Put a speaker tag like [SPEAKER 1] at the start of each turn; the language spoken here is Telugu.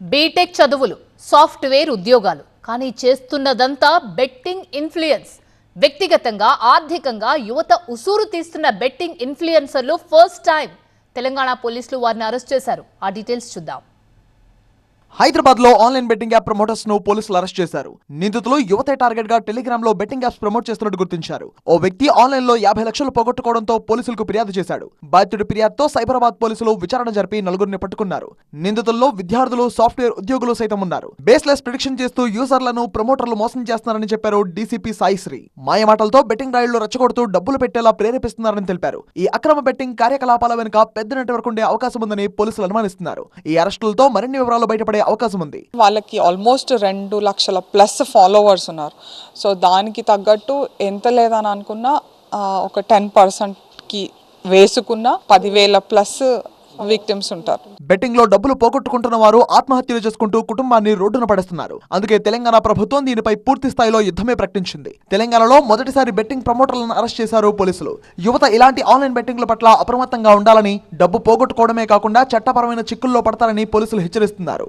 [SPEAKER 1] బీటెక్ చదువులు సాఫ్ట్వేర్ ఉద్యోగాలు. కానీ చేస్తున్నదంతా బెట్టింగ్ ఇన్ఫ్లుయెన్స్. వ్యక్తిగతంగా ఆర్థికంగా యువత ఉసూరు తీస్తున్న బెట్టింగ్ ఇన్ఫ్లుయెన్సర్లు ఫస్ట్ టైం. తెలంగాణ పోలీసులు వారిని అరెస్ట్ చేశారు. ఆ డీటెయిల్స్ చూద్దాం.
[SPEAKER 2] హైదరాబాద్లో ఆన్లైన్ బెట్టింగ్ యాప్ ప్రమోటర్స్ను పోలీసులు అరెస్ట్ చేశారు. నిందితులు యువతే టార్గెట్గా టెలిగ్రామ్లో బెట్టింగ్ యాప్స్ ప్రమోట్ చేస్తున్నట్టు గుర్తించారు. ఓ వ్యక్తి ఆన్లైన్లో యాభై లక్షలు పోగొట్టుకోవడంతో పోలీసులకు ఫిర్యాదు చేశాడు. బాధితుడి ఫిర్యాదుతో సైబరాబాద్ పోలీసులు విచారణ జరిపి నలుగురిని పట్టుకున్నారు. నిందితుల్లో విద్యార్థులు సాఫ్ట్వేర్ ఉద్యోగులు సైతం ఉన్నారు. బేస్లెస్ ప్రిడిక్షన్ చేస్తూ యూజర్లను ప్రమోటర్లు మోసం చేస్తున్నారని చెప్పారు డీసీపీ సాయిశ్రీ. మాయమాటలతో బెట్టింగ్ రాయిళ్ళు రచ్చగొడుతూ డబ్బులు పెట్టేలా ప్రేరేపిస్తున్నారని తెలిపారు. ఈ అక్రమ బెట్టింగ్ కార్యకలాపాల వెనుక పెద్ద నెట్వర్క్ ఉండే అవకాశం ఉందని పోలీసులు అనుమానిస్తున్నారు. ఈ అరెస్టులతో మరిన్ని వివరాలు బయటపడే అవకాశం ఉంది.
[SPEAKER 3] వాళ్ళకి ఆల్మోస్ట్ రెండు లక్షల ప్లస్ ఫాలోవర్స్ ఉన్నారు. సో దానికి తగ్గట్టు ఎంత లేదని అనుకున్నా ఒక టెన్ పర్సెంట్కి వేసుకున్న పదివేల ప్లస్ విక్టిమ్స్ ఉంటారు.
[SPEAKER 2] బెట్టింగ్లో డబ్బులు పోగొట్టుకుంటున్న వారు ఆత్మహత్యలు చేసుకుంటూ కుటుంబాన్ని రోడ్డున పడేస్తున్నారు. అందుకే తెలంగాణ ప్రభుత్వం దీనిపై పూర్తి స్థాయిలో యుద్ధమే ప్రకటించింది. తెలంగాణలో మొదటిసారి బెట్టింగ్ ప్రమోటర్లను అరెస్ట్ చేశారు పోలీసులు. యువత ఇలాంటి ఆన్లైన్ బెట్టింగ్ల పట్ల అప్రమత్తంగా ఉండాలని డబ్బు పోగొట్టుకోవడమే కాకుండా చట్టపరమైన చిక్కుల్లో పడతారని పోలీసులు హెచ్చరిస్తున్నారు.